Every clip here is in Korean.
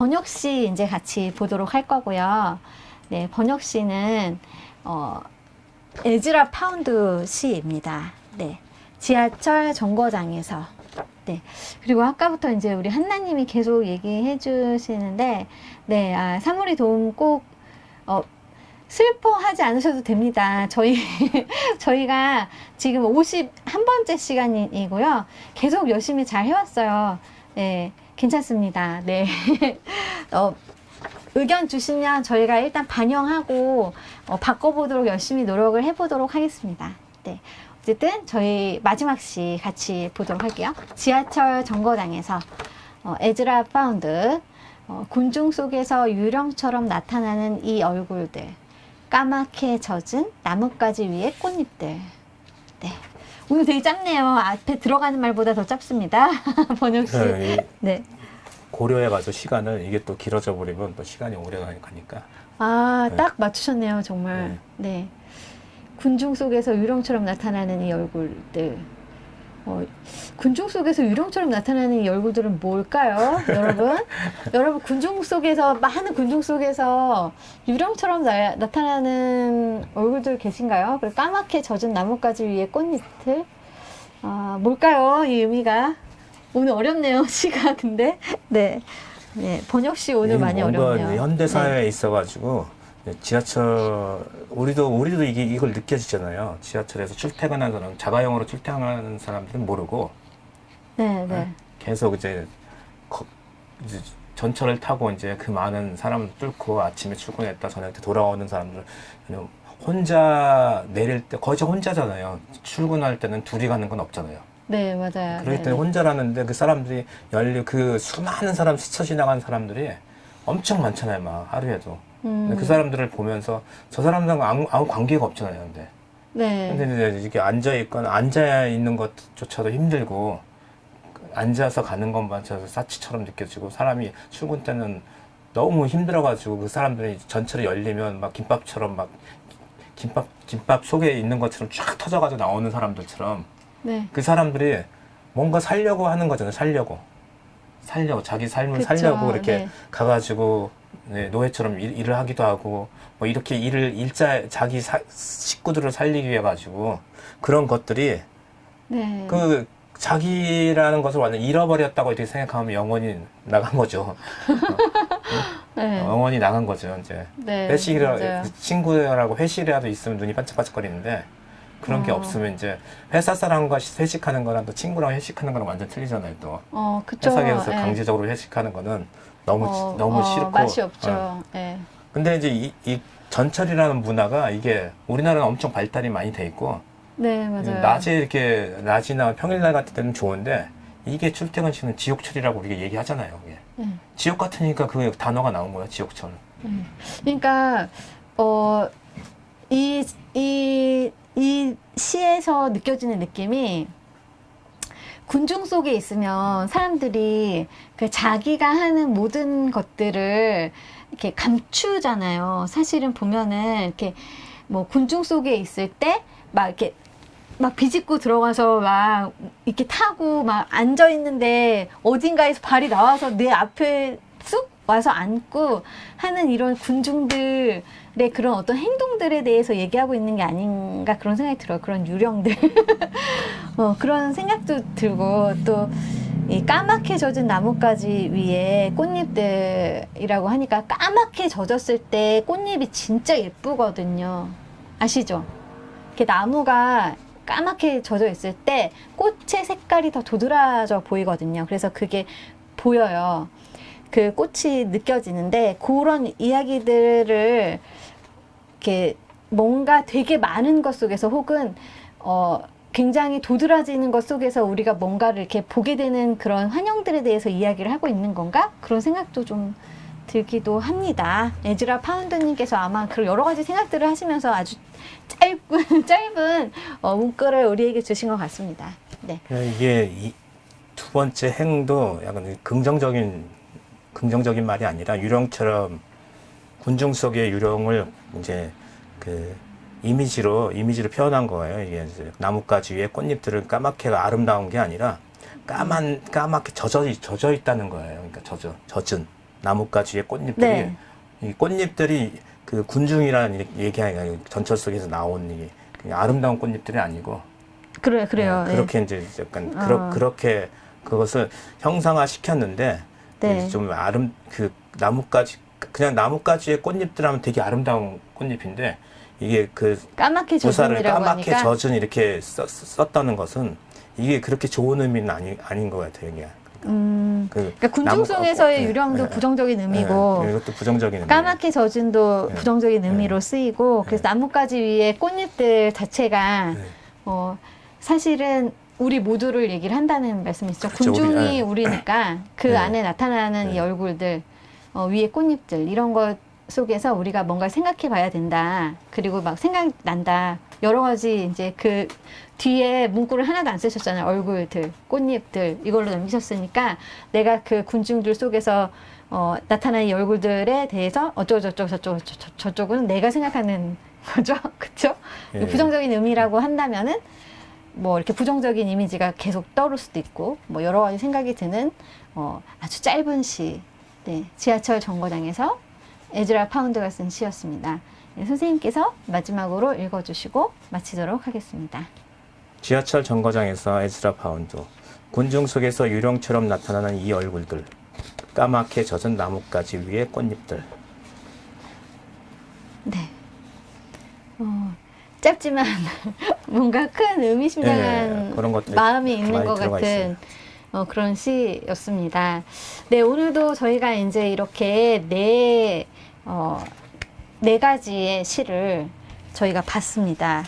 번역 시 이제 같이 보도록 할 거고요. 네, 번역 시는 어, 에즈라 파운드 시입니다. 네, 지하철 정거장에서. 네, 그리고 아까부터 이제 우리 한나님이 계속 얘기해 주시는데, 네, 아, 사물이 도움 꼭 어, 슬퍼하지 않으셔도 됩니다. 저희 저희가 지금 51번째 시간이고요. 계속 열심히 잘 해왔어요. 네, 괜찮습니다. 네. 어, 의견 주시면 저희가 일단 반영하고 어, 바꿔보도록 열심히 노력을 해보도록 하겠습니다. 네. 어쨌든 저희 마지막 시 같이 보도록 할게요. 지하철 정거장에서 어, 에즈라 파운드 어, 군중 속에서 유령처럼 나타나는 이 얼굴들 까맣게 젖은 나뭇가지 위의 꽃잎들 네. 오늘 되게 짧네요. 앞에 들어가는 말보다 더 짧습니다. 번역시. 네, 이 네. 고려해가지고 시간을 이게 또 길어져 버리면 또 시간이 오래 가니까 아, 네. 딱 맞추셨네요, 정말. 네. 군중 속에서 유령처럼 나타나는 이 얼굴들. 어, 군중 속에서 유령처럼 나타나는 이 얼굴들은 뭘까요, 여러분? 여러분, 군중 속에서, 많은 군중 속에서 유령처럼 나, 나타나는 얼굴들 계신가요? 그리고 까맣게 젖은 나뭇가지 위에 꽃잎들. 아, 뭘까요, 이 의미가? 오늘 어렵네요, 시가, 근데. 네. 네, 번역시 오늘 이 많이 어렵네요. 현대 네. 사회에 있어가지고 지하철 우리도 우리도 이게 이걸 느껴지잖아요. 지하철에서 출퇴근하는 사람, 자가용으로 출퇴근하는 사람들은 모르고 네, 네. 계속 이제, 거- 이제 전철을 타고 이제 그 많은 사람을 뚫고 아침에 출근했다 저녁 때 돌아오는 사람들 그냥 혼자 내릴 때 거의 혼자잖아요. 출근할 때는 둘이 가는 건 없잖아요. 네, 맞아요. 그렇기 네, 때문에 혼자라는데 그 사람들이 열리 그 수많은 사람 스쳐 지나가는 사람들이 엄청 많잖아요, 막 하루에도. 음, 근데 그 사람들을 보면서 저 사람들하고 아무, 아무 관계가 없잖아요, 근데. 네. 근데 이제 이렇게 앉아 있거나 앉아 있는 것조차도 힘들고 앉아서 가는 것만쳐도 사치처럼 느껴지고 사람이 출근 때는 너무 힘들어가지고 그 사람들이 전철이 열리면 막 김밥처럼 막 김밥 김밥 속에 있는 것처럼 쫙 터져가지고 나오는 사람들처럼 네. 그 사람들이 뭔가 살려고 하는 거잖아요. 살려고. 살려고. 자기 삶을 그쵸, 살려고 이렇게 네. 가가지고 네, 노예처럼 일, 일을 하기도 하고 뭐 이렇게 일을 일자 자기 사- 식구들을 살리기 위해 가지고 그런 것들이 네. 그 자기라는 것을 완전 잃어버렸다고 이렇게 생각하면 영원히 나간 거죠. 네. 영원히 나간 거죠. 이제 네. 회식이라 맞아요. 그 친구라고 회식이라도 있으면 눈이 반짝반짝거리는데 그런 게 어. 없으면 이제 회사 사람과 회식하는 거랑 또 친구랑 회식하는 거랑 완전 틀리잖아요. 또 어, 그쵸. 회사에서 네. 강제적으로 회식하는 거는 너무 어, 너무 어, 싫고 맛이 어. 없죠. 네. 근데 이제 이, 이 전철이라는 문화가 이게 우리나라는 엄청 발달이 많이 돼 있고 네, 맞아요. 낮에 이렇게 낮이나 평일날 같은 때는 좋은데 이게 출퇴근 시는 지옥철이라고 우리가 얘기하잖아요. 이게. 네. 지옥 같으니까 그 단어가 나온 거야. 지옥철. 네. 그러니까 어, 이, 이, 이 시에서 느껴지는 느낌이 군중 속에 있으면 사람들이 그 자기가 하는 모든 것들을 이렇게 감추잖아요. 사실은 보면은 이렇게 뭐 군중 속에 있을 때 막 이렇게 막 비집고 들어가서 막 이렇게 타고 막 앉아 있는데 어딘가에서 발이 나와서 내 앞에 쑥 와서 앉고 하는 이런 군중들의 그런 어떤 행동들에 대해서 얘기하고 있는 게 아닌가 그런 생각이 들어요. 그런 유령들. 어, 그런 생각도 들고 또 이 까맣게 젖은 나뭇가지 위에 꽃잎들이라고 하니까 까맣게 젖었을 때 꽃잎이 진짜 예쁘거든요. 아시죠? 이렇게 나무가 까맣게 젖어 있을 때 꽃의 색깔이 더 도드라져 보이거든요. 그래서 그게 보여요. 그 꽃이 느껴지는데 그런 이야기들을 이렇게 뭔가 되게 많은 것 속에서 혹은 어 굉장히 도드라지는 것 속에서 우리가 뭔가를 이렇게 보게 되는 그런 환영들에 대해서 이야기를 하고 있는 건가? 그런 생각도 좀 들기도 합니다. 에즈라 파운드님께서 아마 그런 여러 가지 생각들을 하시면서 아주 짧은, 짧은 어, 문구를 우리에게 주신 것 같습니다. 네. 그냥 이게 이 두 번째 행도 약간 긍정적인 긍정적인 말이 아니라 유령처럼 군중 속의 유령을 이제 그 이미지로 이미지로 표현한 거예요. 이게 나뭇가지 위에 꽃잎들은 까맣게 아름다운 게 아니라 까만 까맣게 젖어 젖어 있다는 거예요. 그러니까 젖어 젖은 나뭇가지의 꽃잎들이 네. 이 꽃잎들이 그 군중이라는 얘기가 전철 속에서 나온 이 그냥 아름다운 꽃잎들이 아니고 그래 그래요. 네, 그렇게 이제 약간 어. 그러, 그렇게 그것을 형상화 시켰는데 네. 좀 아름 그 나뭇가지 그냥 나뭇가지의 꽃잎들 하면 되게 아름다운 꽃잎인데 이게 그 예. 까맣게 젖은이라고 까맣게 하니까 젖은 이렇게 썼, 썼다는 것은 이게 그렇게 좋은 의미는 아니, 아닌 것 같아요. 이게. 음, 그 그러니까 군중송에서의 나무- 유령도 네, 부정적인 의미고 네, 이것도 부정적인. 까맣게 젖은도 네. 부정적인 의미로 네. 쓰이고 그래서 나뭇가지 위에 꽃잎들 자체가 네. 어, 사실은 우리 모두를 얘기를 한다는 말씀이시죠. 그렇죠. 우리, 군중이 네. 우리니까 그 네. 안에 나타나는 이 네. 얼굴들 어, 위에 꽃잎들 이런 것 속에서 우리가 뭔가 생각해 봐야 된다. 그리고 막 생각난다. 여러 가지 이제 그 뒤에 문구를 하나도 안 쓰셨잖아요. 얼굴들, 꽃잎들 이걸로 남기셨으니까 내가 그 군중들 속에서 어, 나타나는 이 얼굴들에 대해서 어쩌고 저쩌고 저쩌고 저- 저- 저쩌고는 내가 생각하는 거죠. 그렇죠? 예. 부정적인 의미라고 한다면은 뭐 이렇게 부정적인 이미지가 계속 떠오를 수도 있고 뭐 여러 가지 생각이 드는 어, 아주 짧은 시 네, 지하철 정거장에서 에즈라 파운드가 쓴 시였습니다. 네, 선생님께서 마지막으로 읽어주시고 마치도록 하겠습니다. 지하철 정거장에서 에즈라 파운드 군중 속에서 유령처럼 나타나는 이 얼굴들 까맣게 젖은 나뭇가지 위에 꽃잎들 네. 어, 짧지만 뭔가 큰 의미심장한 예, 그런 것들이 마음이 있는 것 같은 있어요. 어, 그런 시였습니다. 네, 오늘도 저희가 이제 이렇게 네, 어, 네 가지의 시를 저희가 봤습니다.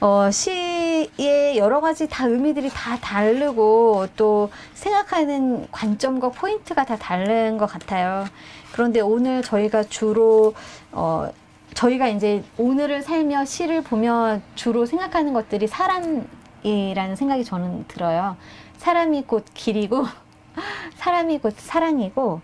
어, 시의 여러 가지 다 의미들이 다 다르고 또 생각하는 관점과 포인트가 다 다른 것 같아요. 그런데 오늘 저희가 주로 어, 저희가 이제 오늘을 살며 시를 보며 주로 생각하는 것들이 사람이라는 생각이 저는 들어요. 사람이 곧 길이고 사람이 곧 사랑이고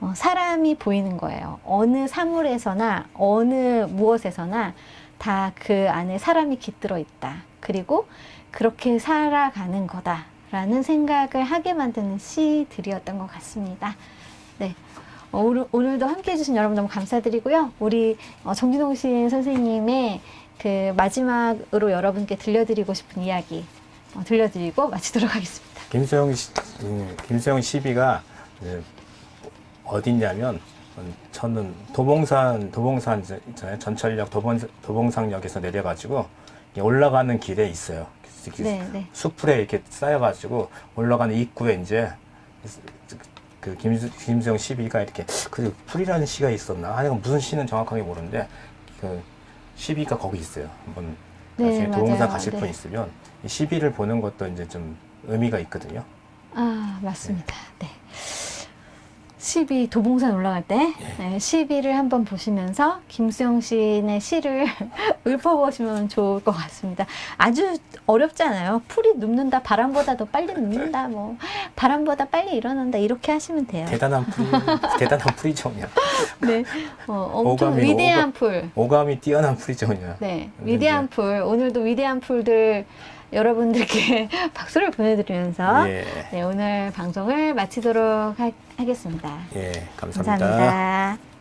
어, 사람이 보이는 거예요. 어느 사물에서나 어느 무엇에서나 다 그 안에 사람이 깃들어 있다. 그리고 그렇게 살아가는 거다라는 생각을 하게 만드는 시들이었던 것 같습니다. 네. 어, 오늘, 오늘도 함께 해주신 여러분 너무 감사드리고요. 우리 어, 정진홍 씨 선생님의 그 마지막으로 여러분께 들려드리고 싶은 이야기 어, 들려드리고 마치도록 하겠습니다. 김소영 시, 음, 김소영 시비가 어딨냐면 음, 저는 도봉산 도봉산 전철역 도봉 도봉산역에서 내려가지고 이 올라가는 길에 있어요. 네, 네. 수풀에 이렇게 쌓여가지고 올라가는 입구에 이제 그 김, 김수영 시비가 이렇게 그 풀이라는 시가 있었나? 아니 무슨 시는 정확하게 모르는데 그 시비가 거기 있어요. 한번 네, 나중에 도봉산 맞아요. 가실 네. 분 있으면 이 시비를 보는 것도 이제 좀 의미가 있거든요. 아, 맞습니다. 네. 12 도봉산 올라갈 때 네, 12를 한번 보시면서 김수영 시인의 시를 읊어보시면 좋을 것 같습니다. 아주 어렵지 않아요. 풀이 눕는다, 바람보다 더 빨리 눕는다, 뭐 바람보다 빨리 일어난다 이렇게 하시면 돼요. 대단한 풀이 대단한 풀이죠 그냥 네, 어, 엄청 오감이 위대한 오감- 풀. 오감이 뛰어난 풀이죠 그냥. 네, 근데 위대한 이제- 풀. 오늘도 위대한 풀들 여러분들께 박수를 보내드리면서 예, 네, 오늘 방송을 마치도록 하, 하겠습니다. 예, 감사합니다. 감사합니다.